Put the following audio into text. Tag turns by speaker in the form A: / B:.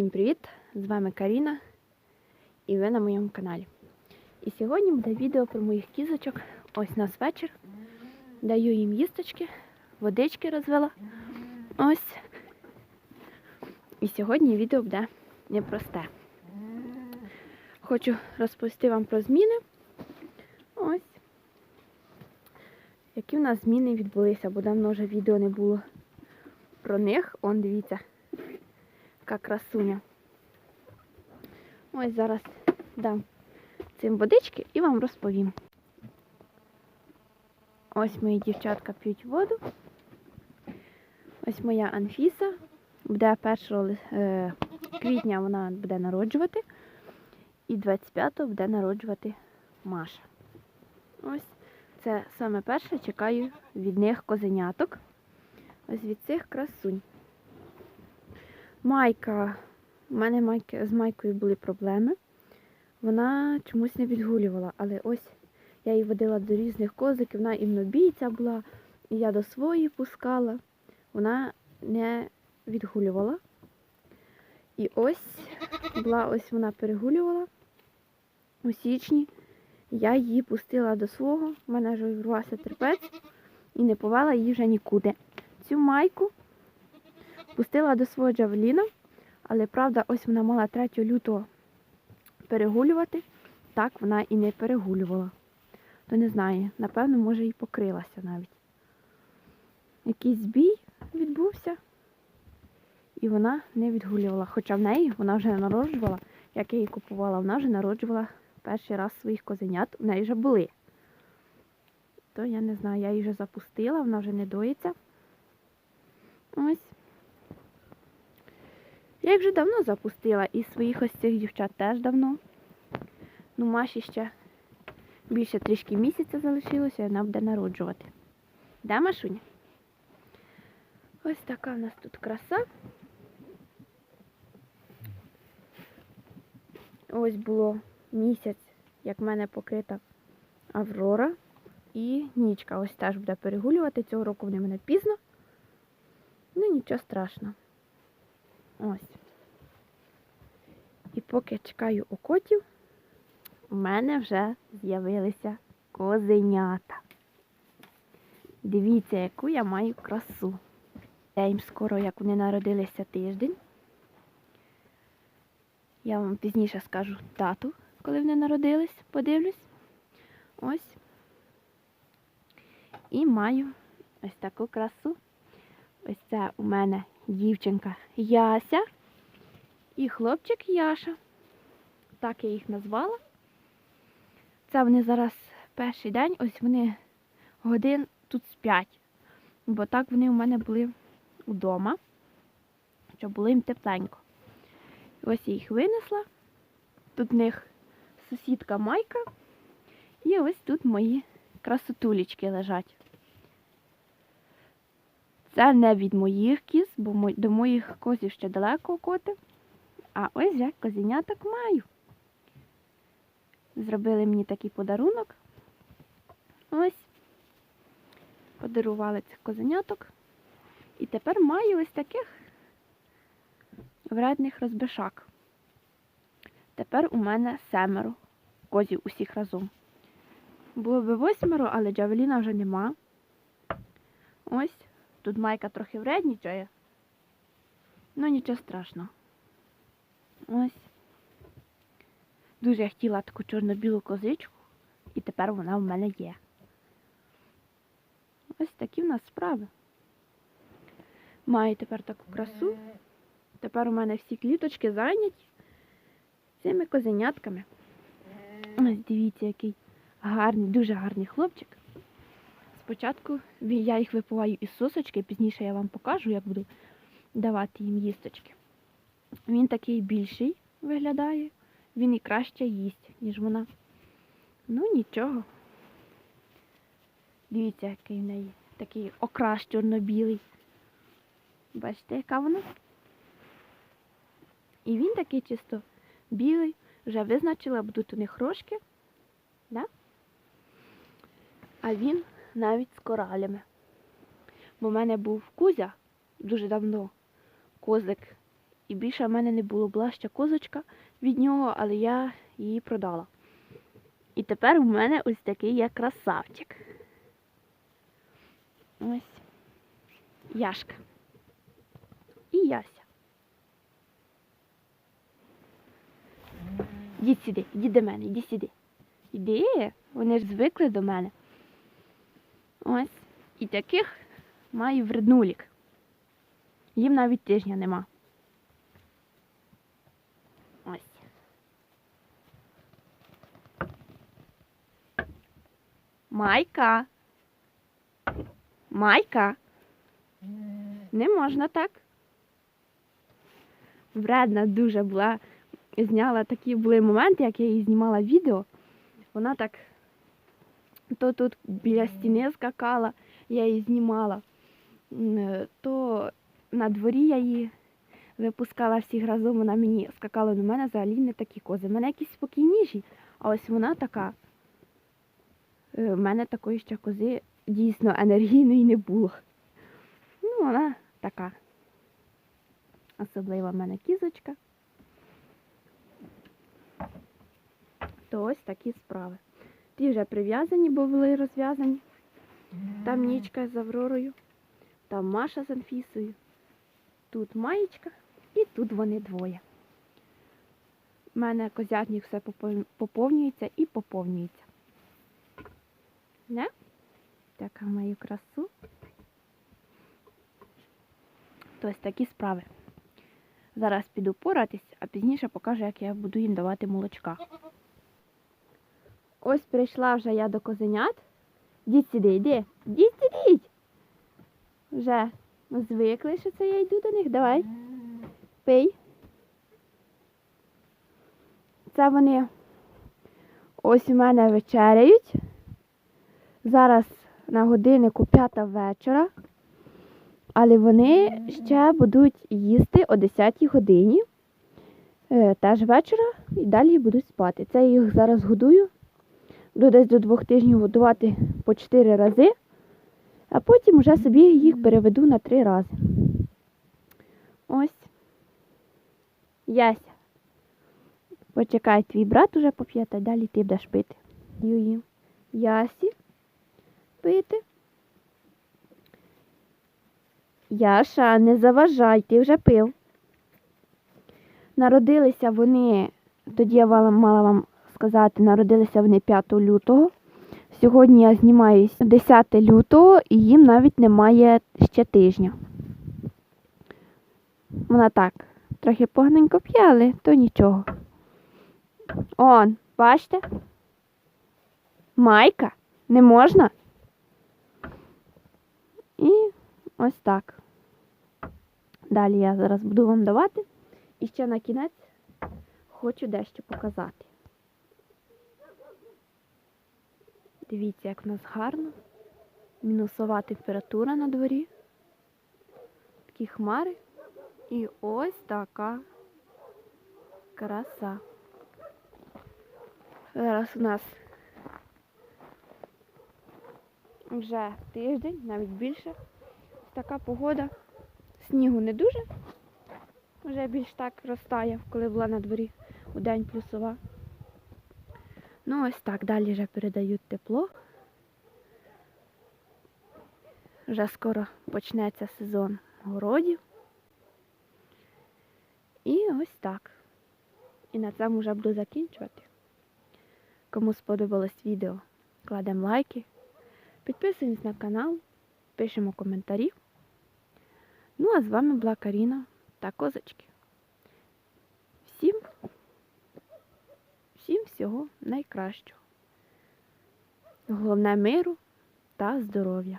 A: Всім привіт! З вами Каріна і ви на моєму каналі. І сьогодні буде відео про моїх кізочок. Ось у нас вечір. Даю їм їсточки, водички розвела. Ось. І сьогодні відео буде непросте. Хочу розповісти вам про зміни. Ось. Які в нас зміни відбулися, бо давно вже відео не було про них. Он, дивіться, яка красуня. Ось зараз дам цим водички і вам розповім. Ось мої дівчатка п'ють воду. Ось моя Анфіса. Буде 1 е, квітня вона буде народжувати. І 25-го буде народжувати Маша. Ось це саме перше чекаю від них козеняток. Ось від цих красунь. Майка. У мене майки, з майкою були проблеми. Вона чомусь не відгулювала, але ось я її водила до різних козиків, вона і бійця була, і я до своєї пускала. Вона не відгулювала. І ось була ось вона перегулювала у січні. Я її пустила до свого, в мене вже врвався терпець і не повела її вже нікуди. Цю майку пустила до свого Джавеліна, але правда, ось вона мала 3 лютого перегулювати, так вона і не перегулювала. То не знаю, напевно, може і покрилася навіть. Якийсь збій відбувся, і вона не відгулювала. Хоча в неї вона вже народжувала, як я її купувала, вона вже народжувала перший раз своїх козенят, в неї вже були. То я не знаю, я її вже запустила, вона вже не доїться. Ось. Я їх вже давно запустила і своїх ось цих дівчат теж давно. Ну, Маші ще більше трішки місяця залишилося і вона буде народжувати. Де Машуня? Ось така в нас тут краса. Ось було місяць, як в мене покрита Аврора. І нічка ось теж буде перегулювати. Цього року вони мене пізно. Ну нічого страшного. Ось. І поки чекаю окотів, у мене вже з'явилися козенята. Дивіться, яку я маю красу. Я їм скоро, як вони народилися тиждень. Я вам пізніше скажу дату, коли вони народились, подивлюсь. Ось. І маю ось таку красу. Ось це у мене дівчинка Яся і хлопчик Яша. Так я їх назвала. Це вони зараз перший день, ось вони годин тут спять. Бо так вони у мене були вдома, щоб було їм тепленько. Ось я їх винесла. Тут в них сусідка Майка. І ось тут мої красотулечки лежать. Це не від моїх кіз, бо до моїх козів ще далеко коти. А ось я козеняток маю. Зробили мені такий подарунок. Ось. Подарували цих козеняток. І тепер маю ось таких вредних розбишак. Тепер у мене семеро козів усіх разом. Було би восьмеро, але Джавеліна вже нема. Ось. Тут майка трохи вреднічає. Ну нічого страшного. Ось. Дуже я хотіла таку чорно-білу козичку, і тепер вона в мене є. Ось такі в нас справи. Маю тепер таку красу. Тепер у мене всі кліточки зайняті цими козенятками. Ось дивіться, який гарний, дуже гарний хлопчик. Спочатку я їх випиваю із сосочки, пізніше я вам покажу, як буду давати їм їсточки. Він такий більший виглядає, він і краще їсть, ніж вона. Ну нічого. Дивіться, який в неї такий окрас чорно-білий. Бачите, яка вона? І він такий чисто білий, вже визначила, будуть у них рожки. Да? А він навіть з коралями. Бо в мене був кузя дуже давно, козик і більше в мене не було. Була ще козочка від нього, але я її продала. І тепер у мене ось такий є красавчик. Ось Яшка. І Яся. Ідіть сюди, ідіть до мене, ідіть сюди. Іди, вони ж звикли до мене. Ось. І таких маю вреднулік. Їм навіть тижня нема. Ось. Майка. Майка. Не можна так. Вредна дуже була. Зняла такі були моменти, як я її знімала відео. Вона так то тут біля стіни скакала, я її знімала, е, то на дворі я її випускала всіх разом, вона мені скакала до мене взагалі не такі кози. У мене якісь спокійніші, а ось вона така. У мене такої ще кози дійсно енергійної не було. Ну, вона така. Особлива в мене кізочка. То ось такі справи. Ті вже прив'язані, бо були розв'язані. Там Нічка з Авророю, там Маша з Анфісою, тут Маєчка і тут вони двоє. У мене козятник все поповнюється і поповнюється. Не? Така мою красу. То ось такі справи. Зараз піду поратись, а пізніше покажу, як я буду їм давати молочка. Ось прийшла вже я до козенят. Діть сюди, йди. Діть сидіть. Вже звикли, що це я йду до них. Давай. Пий. Це вони ось у мене вечеряють. Зараз на годиннику п'ята вечора. Але вони ще будуть їсти о 10 годині. Е, Теж вечора і далі будуть спати. Це я їх зараз годую. Буду десь до двох тижнів годувати по 4 рази, а потім вже собі їх переведу на 3 рази. Ось. Яся. Почекай, твій брат уже поп'є, та далі ти будеш пити. Їм Ясі пити. Яша, не заважай, ти вже пив. Народилися вони, тоді я мала вам сказати, народилися вони 5 лютого. Сьогодні я знімаю 10 лютого і їм навіть немає ще тижня. Вона так, трохи поганенько п'є, але то нічого. Он, бачите? Майка, не можна? І ось так. Далі я зараз буду вам давати. І ще на кінець хочу дещо показати. Дивіться, як в нас гарно. Мінусова температура на дворі. Такі хмари. І ось така краса. Зараз у нас вже тиждень, навіть більше. Така погода. Снігу не дуже. Вже більш так розтає, коли була на дворі у день плюсова. Ну, ось так, далі вже передають тепло. Вже скоро почнеться сезон городів. І ось так. І на цьому вже буду закінчувати. Кому сподобалось відео, кладемо лайки, підписуємось на канал, пишемо коментарі. Ну, а з вами була Каріна та козочки. Всім, всім всього найкращого. Головне миру та здоров'я.